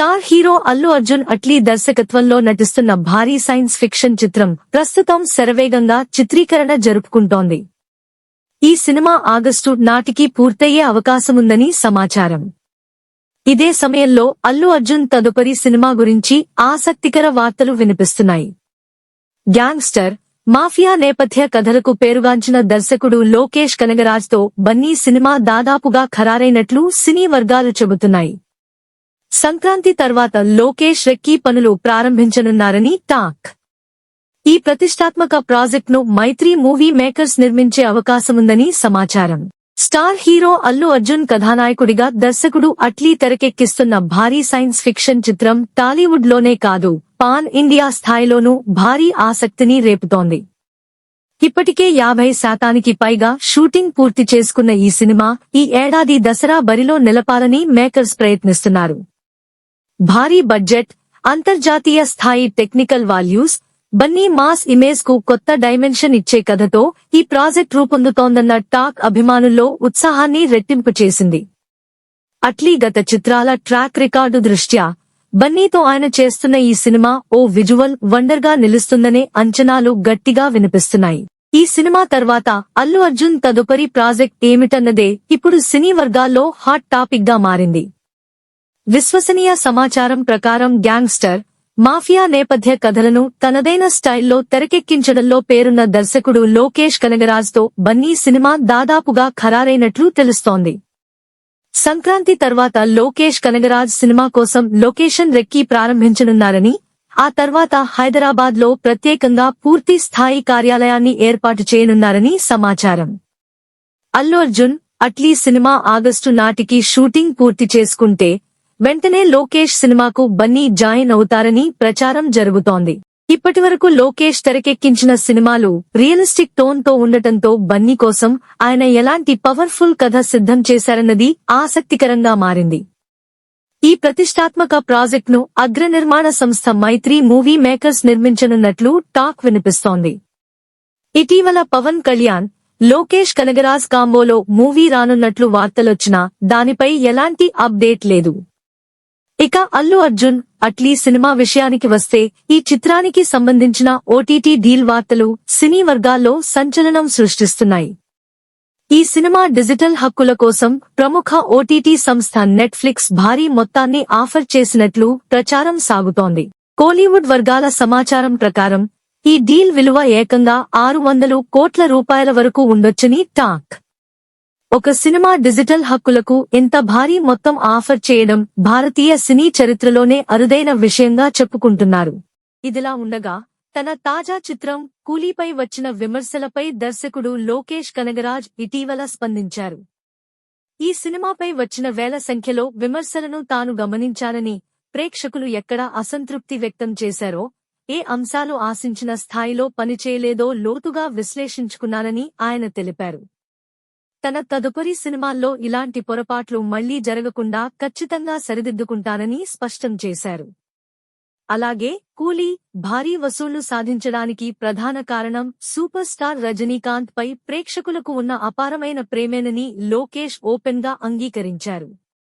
Star hero Allu Arjun Atlee దర్శకత్వంలో నటిస్తున్న భారీ సైన్స్ ఫిక్షన్ చిత్రం ప్రస్తుతం శరవేగంగా చిత్రీకరణ జరుపుకుంటోంది. ఈ సినిమా ఆగస్టు నాటికి పూర్తయ్యే అవకాశముందని సమాచారం. ఇదే సమయంలో అల్లు అర్జున్ తదుపరి సినిమా గురించి ఆసక్తికర వార్తలు వినిపిస్తున్నాయి. గ్యాంగ్స్టర్ మాఫియా నేపథ్య కథలకు పేరుగాంచిన దర్శకుడు లోకేష్ కనగరాజ్తో బన్నీ సినిమా దాదాపుగా ఖరారైనట్లు సినీ వర్గాలు చెబుతున్నాయి. సంక్రాంతి తర్వాత లోకేష్ రెక్కీ పనులు ప్రారంభించనున్నారని టాక్. ఈ ప్రతిష్టాత్మక ప్రాజెక్టును మైత్రి మూవీ మేకర్స్ నిర్మించే అవకాశముందని సమాచారం. స్టార్ హీరో అల్లు అర్జున్ కథానాయకుడిగా దర్శకుడు అట్లీ తెరకెక్కిస్తున్న భారీ సైన్స్ ఫిక్షన్ చిత్రం టాలీవుడ్లోనే కాదు పాన్ ఇండియా స్థాయిలోనూ భారీ ఆసక్తిని రేపుతోంది. ఇప్పటికే యాభై శాతానికి పైగా షూటింగ్ పూర్తి చేసుకున్న ఈ సినిమా ఈ ఏడాది దసరా బరిలో నిలపాలని మేకర్స్ ప్రయత్నిస్తున్నారు. భారీ బడ్జెట్ అంతర్జాతీయ స్థాయి టెక్నికల్ వాల్యూస్ బన్నీ మాస్ ఇమేజ్కు కొత్త డైమెన్షన్ ఇచ్చే కథతో ఈ ప్రాజెక్ట్ రూపొందుతోందన్న టాక్ అభిమానుల్లో ఉత్సాహాన్ని రెట్టింపు చేసింది. అట్లీ గత చిత్రాల ట్రాక్ రికార్డు దృష్ట్యా బన్నీతో ఆయన చేస్తున్న ఈ సినిమా ఓ విజువల్ వండర్గా నిలుస్తుందనే అంచనాలు గట్టిగా వినిపిస్తున్నాయి. ఈ సినిమా తర్వాత అల్లు అర్జున్ తదుపరి ప్రాజెక్ట్ ఏమిటన్నదే ఇప్పుడు సినీ వర్గాల్లో హాట్ టాపిక్గా మారింది. విశ్వసనీయ సమాచారం ప్రకారం గ్యాంగ్స్టర్ మాఫియా నేపథ్య కథలను తనదైన స్టైల్లో తెరకెక్కించడంలో పేరున్న దర్శకుడు లోకేష్ కనగరాజ్తో బన్నీ సినిమా దాదాపుగా ఖరారైనట్లు తెలుస్తోంది. సంక్రాంతి తర్వాత లోకేష్ కనగరాజ్ సినిమా కోసం లొకేషన్ రెక్కీ ప్రారంభించనున్నారని ఆ తర్వాత హైదరాబాద్లో ప్రత్యేకంగా పూర్తి స్థాయి కార్యాలయాన్ని ఏర్పాటు చేయనున్నారని సమాచారం. అల్లు అర్జున్ అట్లీ సినిమా ఆగస్టు నాటికి షూటింగ్ పూర్తి చేసుకుంటే వెంటనే లోకేష్ సినిమాకు బన్నీ జాయిన్ అవుతారని ప్రచారం జరుగుతోంది. ఇప్పటివరకు లోకేష్ తెరకెక్కించిన సినిమాలు రియలిస్టిక్ టోన్తో ఉండటంతో బన్నీ కోసం ఆయన ఎలాంటి పవర్ఫుల్ కథ సిద్ధం చేశారన్నది ఆసక్తికరంగా మారింది. ఈ ప్రతిష్టాత్మక ప్రాజెక్టును అగ్ర నిర్మాణ సంస్థ మైత్రి మూవీ మేకర్స్ నిర్మించనున్నట్లు టాక్ వినిపిస్తోంది. ఇటీవల పవన్ కళ్యాణ్ లోకేష్ కనగరాజ్ కాంబోలో మూవీ రానున్నట్లు వార్తలొచ్చినా దానిపై ఎలాంటి అప్డేట్ లేదు. ఇక అల్లు అర్జున్ అట్లీ సినిమా విషయానికి వస్తే ఈ చిత్రానికి సంబంధించిన ఓటీటీ డీల్ వార్తలు సినీ వర్గాల్లో సంచలనం సృష్టిస్తున్నాయి. ఈ సినిమా డిజిటల్ హక్కుల కోసం ప్రముఖ ఓటీటీ సంస్థ నెట్ఫ్లిక్స్ భారీ మొత్తాన్ని ఆఫర్ చేసినట్లు ప్రచారం సాగుతోంది. కోలీవుడ్ వర్గాల సమాచారం ప్రకారం ఈ డీల్ విలువ ఏకంగా ఆరు వందలు కోట్ల రూపాయల వరకు ఉండొచ్చని టాక్. ఒక సినిమా డిజిటల్ హక్కులకు ఇంత భారీ మొత్తం ఆఫర్ చేయడం భారతీయ సినీ చరిత్రలోనే అరుదైన విషయంగా చెప్పుకుంటున్నారు. ఇదిలా ఉండగా తన తాజా చిత్రం కూలీపై వచ్చిన విమర్శలపై దర్శకుడు లోకేష్ కనగరాజ్ ఇటీవల స్పందించారు. ఈ సినిమాపై వచ్చిన వేల సంఖ్యలో విమర్శలను తాను గమనించానని ప్రేక్షకులు ఎక్కడ అసంతృప్తి వ్యక్తం చేశారో ఏ అంశాలు ఆశించిన స్థాయిలో పనిచేయలేదో లోతుగా విశ్లేషించుకున్నానని ఆయన తెలిపారు. తన తదుపరి సినిమాల్లో ఇలాంటి పొరపాట్లు మళ్ళీ జరగకుండా ఖచ్చితంగా సరిదిద్దుకుంటానని స్పష్టం చేశారు. అలాగే కూలీ భారీ వసూళ్ళు సాధించడానికి ప్రధాన కారణం సూపర్ స్టార్ రజనీకాంత్ పై ప్రేక్షకులకు ఉన్న అపారమైన ప్రేమేనని లోకేష్ ఓపెన్గా అంగీకరించారు.